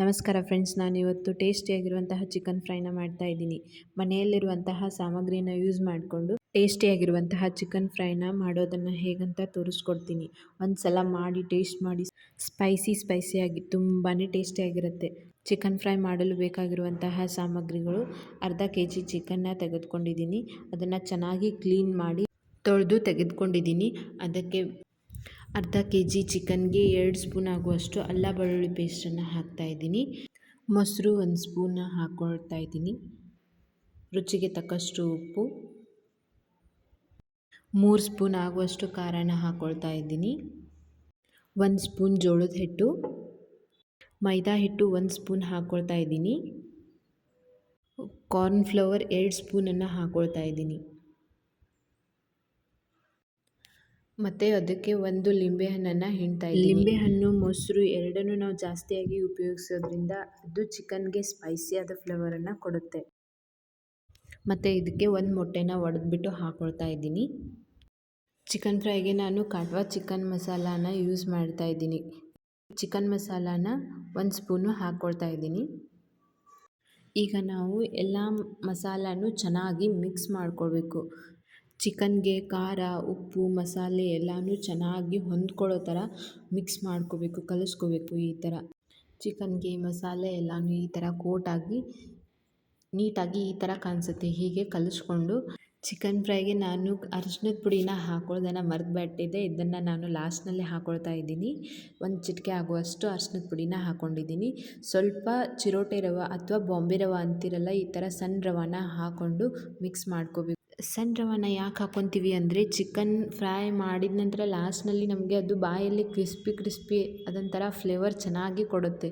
ನಮಸ್ಕಾರ ಫ್ರೆಂಡ್ಸ್, ನಾನು ಇವತ್ತು ಟೇಸ್ಟಿಯಾಗಿರುವಂತಹ ಚಿಕನ್ ಫ್ರೈನ ಮಾಡ್ತಾ ಇದ್ದೀನಿ. ಮನೆಯಲ್ಲಿರುವಂತಹ ಸಾಮಗ್ರಿನ ಯೂಸ್ ಮಾಡಿಕೊಂಡು ಟೇಸ್ಟಿಯಾಗಿರುವಂತಹ ಚಿಕನ್ ಫ್ರೈನ ಮಾಡೋದನ್ನು ಹೇಗಂತ ತೋರಿಸ್ಕೊಡ್ತೀನಿ. ಒಂದು ಸಲ ಮಾಡಿ ಟೇಸ್ಟ್ ಮಾಡಿ. ಸ್ಪೈಸಿ ಸ್ಪೈಸಿಯಾಗಿ ತುಂಬಾ ಟೇಸ್ಟಿಯಾಗಿರುತ್ತೆ. ಚಿಕನ್ ಫ್ರೈ ಮಾಡಲು ಬೇಕಾಗಿರುವಂತಹ ಸಾಮಗ್ರಿಗಳು ಅರ್ಧ ಕೆ ಜಿ ಚಿಕನ್ನ ತೆಗೆದುಕೊಂಡಿದ್ದೀನಿ. ಅದನ್ನು ಚೆನ್ನಾಗಿ ಕ್ಲೀನ್ ಮಾಡಿ ತೊಳೆದು ತೆಗೆದುಕೊಂಡಿದ್ದೀನಿ. ಅದಕ್ಕೆ ಅರ್ಧ ಕೆ ಜಿ ಚಿಕನ್ಗೆ ಎರಡು ಸ್ಪೂನ್ ಆಗುವಷ್ಟು ಅಲ್ಲ ಬೆಳ್ಳುಳ್ಳಿ ಪೇಸ್ಟನ್ನು ಹಾಕ್ತಾಯಿದ್ದೀನಿ ಮೊಸರು ಒಂದು ಸ್ಪೂನ ಹಾಕ್ಕೊಳ್ತಾ ಇದ್ದೀನಿ. ರುಚಿಗೆ ತಕ್ಕಷ್ಟು ಉಪ್ಪು. ಮೂರು ಸ್ಪೂನ್ ಆಗುವಷ್ಟು ಖಾರನ ಹಾಕ್ಕೊಳ್ತಾ ಇದ್ದೀನಿ. ಒಂದು ಸ್ಪೂನ್ ಜೋಳದ ಹಿಟ್ಟು. ಮೈದಾ ಹಿಟ್ಟು ಒಂದು ಸ್ಪೂನ್ ಹಾಕ್ಕೊಳ್ತಾ ಇದ್ದೀನಿ. ಕಾರ್ನ್ಫ್ಲವರ್ ಎರಡು ಸ್ಪೂನನ್ನು ಹಾಕ್ಕೊಳ್ತಾ ಇದ್ದೀನಿ. ಮತ್ತು ಅದಕ್ಕೆ ಒಂದು ಲಿಂಬೆಹಣ್ಣನ್ನು ಹಿಂಡ್ತಾ ಲಿಂಬೆ ಹಣ್ಣು ಮೊಸರು ಎರಡನ್ನೂ ನಾವು ಜಾಸ್ತಿಯಾಗಿ ಉಪಯೋಗಿಸೋದ್ರಿಂದ ಅದು ಚಿಕನ್ಗೆ ಸ್ಪೈಸಿಯಾದ ಫ್ಲೇವರನ್ನು ಕೊಡುತ್ತೆ. ಮತ್ತು ಇದಕ್ಕೆ ಒಂದು ಮೊಟ್ಟೆನ ಒಡೆದ್ಬಿಟ್ಟು ಹಾಕ್ಕೊಳ್ತಾ ಇದ್ದೀನಿ. ಚಿಕನ್ ಫ್ರೈಗೆ ನಾನು ಕಾಟ್ವಾ ಚಿಕನ್ ಮಸಾಲಾನ ಯೂಸ್ ಮಾಡ್ತಾ ಇದ್ದೀನಿ. ಚಿಕನ್ ಮಸಾಲಾನ ಒಂದು ಸ್ಪೂನು ಹಾಕ್ಕೊಳ್ತಾ ಇದ್ದೀನಿ. ಈಗ ನಾವು ಎಲ್ಲ ಮಸಾಲಾನು ಚೆನ್ನಾಗಿ ಮಿಕ್ಸ್ ಮಾಡ್ಕೊಳ್ಬೇಕು. ಚಿಕನ್ಗೆ ಖಾರ, ಉಪ್ಪು, ಮಸಾಲೆ ಎಲ್ಲನೂ ಚೆನ್ನಾಗಿ ಹೊಂದ್ಕೊಳ್ಳೋ ಥರ ಮಿಕ್ಸ್ ಮಾಡ್ಕೋಬೇಕು, ಕಲಸ್ಕೋಬೇಕು ಈ ಥರ. ಚಿಕನ್ಗೆ ಮಸಾಲೆ ಎಲ್ಲನೂ ಈ ಥರ ಕೋಟಾಗಿ, ನೀಟಾಗಿ ಈ ಥರ ಕಾಣಿಸುತ್ತೆ. ಹೀಗೆ ಕಲಿಸ್ಕೊಂಡು ಚಿಕನ್ ಫ್ರೈಗೆ ನಾನು ಅರಿಶಿನದ ಪುಡಿನ ಹಾಕೊಳ್ಳೋದನ್ನು ಮರೆದುಬಿಟ್ಟಿದ್ದೆ ಇದನ್ನು ನಾನು ಲಾಸ್ಟ್ನಲ್ಲಿ ಹಾಕೊಳ್ತಾ ಇದ್ದೀನಿ. ಒಂದು ಚಿಟಿಕೆ ಆಗುವಷ್ಟು ಅರಿಶಿನದ ಪುಡಿನ ಹಾಕ್ಕೊಂಡಿದ್ದೀನಿ ಸ್ವಲ್ಪ ಚಿರೋಟೆ ರವ ಅಥವಾ ಬಾಂಬೆ ರವ ಅಂತಿರಲ್ಲ, ಈ ಥರ ಸಣ್ಣ ರವಾನ ಹಾಕ್ಕೊಂಡು ಮಿಕ್ಸ್ ಮಾಡ್ಕೋಬೇಕು. ಸಣ್ಣ ರವಾನ ಯಾಕೆ ಹಾಕ್ಕೊತೀವಿ ಅಂದರೆ ಚಿಕನ್ ಫ್ರೈ ಮಾಡಿದ ನಂತರ ಲಾಸ್ಟ್ನಲ್ಲಿ ನಮಗೆ ಅದು ಬಾಯಲ್ಲಿ ಕ್ರಿಸ್ಪಿ ಕ್ರಿಸ್ಪಿ ಅದೊಂಥರ ಫ್ಲೇವರ್ ಚೆನ್ನಾಗಿ ಕೊಡುತ್ತೆ.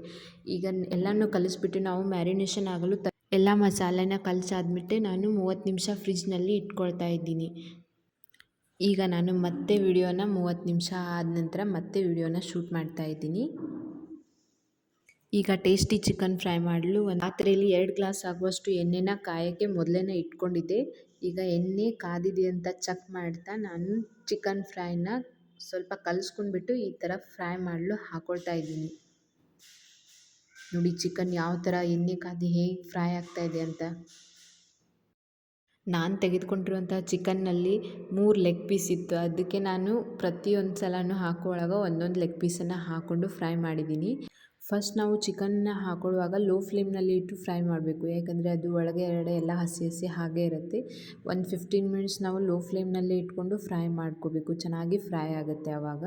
ಈಗ ಎಲ್ಲನೂ ಕಲಿಸ್ಬಿಟ್ಟು ನಾವು ಮ್ಯಾರಿನೇಷನ್ ಆಗಲು ತ ಎಲ್ಲ ಮಸಾಲೆನ ಕಲಿಸಾದ್ಬಿಟ್ಟೆ ನಾನು ಮೂವತ್ತು ನಿಮಿಷ ಫ್ರಿಜ್ನಲ್ಲಿ ಇಟ್ಕೊಳ್ತಾ ಇದ್ದೀನಿ. ಈಗ ನಾನು ಮತ್ತೆ ವಿಡಿಯೋನ ಮೂವತ್ತು ನಿಮಿಷ ಆದ ನಂತರ ಮತ್ತೆ ವಿಡಿಯೋನ ಶೂಟ್ ಮಾಡ್ತಾ ಇದ್ದೀನಿ. ಈಗ ಟೇಸ್ಟಿ ಚಿಕನ್ ಫ್ರೈ ಮಾಡಲು. ಒಂದು ಪಾತ್ರೆಯಲ್ಲಿ ಎರಡು ಗ್ಲಾಸ್ ಆಗುವಷ್ಟು ಎಣ್ಣೆನ ಕಾಯೋಕ್ಕೆ ಮೊದಲೇ ಇಟ್ಕೊಂಡಿದ್ದೆ. ಈಗ ಎಣ್ಣೆ ಕಾದಿದೆ ಅಂತ ಚೆಕ್ ಮಾಡ್ತಾ ನಾನು ಚಿಕನ್ ಫ್ರೈನ ಸ್ವಲ್ಪ ಕಲಿಸ್ಕೊಂಡ್ಬಿಟ್ಟು ಈ ಥರ ಫ್ರೈ ಮಾಡಲು ಹಾಕ್ಕೊಳ್ತಾ ಇದ್ದೀನಿ. ನೋಡಿ ಚಿಕನ್ ಯಾವ ಥರ ಎಣ್ಣೆ ಕಾದಿ ಹೇಗೆ ಫ್ರೈ ಆಗ್ತಾಯಿದೆ ಅಂತ. ನಾನು ತೆಗೆದುಕೊಂಡಿರುವಂಥ ಚಿಕನ್ನಲ್ಲಿ ಮೂರು ಲೆಗ್ ಪೀಸ್ ಇತ್ತು. ಅದಕ್ಕೆ ನಾನು ಪ್ರತಿಯೊಂದು ಸಲನೂ ಹಾಕುವಾಗ ಒಂದೊಂದು ಲೆಗ್ ಪೀಸನ್ನು ಹಾಕ್ಕೊಂಡು ಫ್ರೈ ಮಾಡಿದ್ದೀನಿ. ಫಸ್ಟ್ ನಾವು ಚಿಕನ್ನ ಹಾಕೊಳ್ಳುವಾಗ ಲೋ ಫ್ಲೇಮ್ನಲ್ಲಿ ಇಟ್ಟು ಫ್ರೈ ಮಾಡಬೇಕು. ಯಾಕಂದರೆ ಅದು ಒಳಗೆ ಎರಡೆ ಎಲ್ಲ ಹಸಿ ಹಸಿ ಹಾಗೆ ಇರುತ್ತೆ. ಒಂದು ಫಿಫ್ಟೀನ್ ಮಿನಿಟ್ಸ್ ನಾವು ಲೋ ಫ್ಲೇಮ್ನಲ್ಲಿ ಇಟ್ಕೊಂಡು ಫ್ರೈ ಮಾಡ್ಕೋಬೇಕು. ಚೆನ್ನಾಗಿ ಫ್ರೈ ಆಗುತ್ತೆ ಆವಾಗ.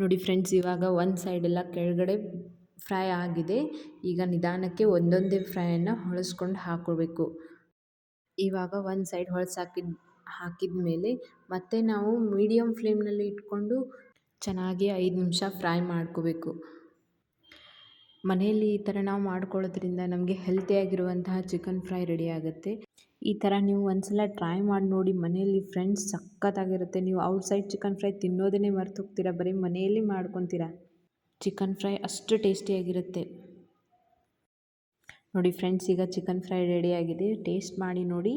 ನೋಡಿ ಫ್ರೆಂಡ್ಸ್, ಇವಾಗ ಒಂದು ಸೈಡೆಲ್ಲ ಕೆಳಗಡೆ ಫ್ರೈ ಆಗಿದೆ. ಈಗ ನಿಧಾನಕ್ಕೆ ಒಂದೊಂದೇ ಫ್ರೈಯನ್ನು ಹೊಳಸ್ಕೊಂಡು ಹಾಕ್ಕೊಳ್ಬೇಕು ಇವಾಗ ಒಂದು ಸೈಡ್ ಹೊಳಸಾಕಿದ ಹಾಕಿದ ಮೇಲೆ ಮತ್ತೆ ನಾವು ಮೀಡಿಯಮ್ ಫ್ಲೇಮ್ನಲ್ಲಿ ಇಟ್ಕೊಂಡು ಚೆನ್ನಾಗಿ ಐದು ನಿಮಿಷ ಫ್ರೈ ಮಾಡ್ಕೋಬೇಕು. ಮನೆಯಲ್ಲಿ ಈ ಥರ ನಾವು ಮಾಡ್ಕೊಳ್ಳೋದ್ರಿಂದ ನಮಗೆ ಹೆಲ್ತಿಯಾಗಿರುವಂತಹ ಚಿಕನ್ ಫ್ರೈ ರೆಡಿ ಆಗುತ್ತೆ. ಈ ಥರ ನೀವು ಒಂದ್ಸಲ ಟ್ರೈ ಮಾಡಿ ನೋಡಿ, ಮನೆಯಲ್ಲಿ ಫ್ರೆಂಡ್ಸ್ ಸಖತ್ತಾಗಿರುತ್ತೆ. ನೀವು ಔಟ್ಸೈಡ್ ಚಿಕನ್ ಫ್ರೈ ತಿನ್ನೋದನ್ನೇ ಮರ್ತು ಹೋಗ್ತೀರಾ ಬರೀ ಮನೆಯಲ್ಲಿ ಮಾಡ್ಕೊತೀರ? ಚಿಕನ್ ಫ್ರೈ ಅಷ್ಟು ಟೇಸ್ಟಿಯಾಗಿರುತ್ತೆ ನೋಡಿ ಫ್ರೆಂಡ್ಸ್ ಈಗ ಚಿಕನ್ ಫ್ರೈ ರೆಡಿಯಾಗಿದೆ ಟೇಸ್ಟ್ ಮಾಡಿ ನೋಡಿ,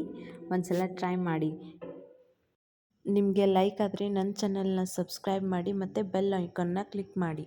ಒಂದ್ಸಲ ಟ್ರೈ ಮಾಡಿ. ನಿಮಗೆ ಲೈಕ್ ಆದರೆ ನನ್ನ ಚಾನಲ್ನ ಸಬ್ಸ್ಕ್ರೈಬ್ ಮಾಡಿ ಮತ್ತು ಬೆಲ್ ಐಕನ್ನ ಕ್ಲಿಕ್ ಮಾಡಿ.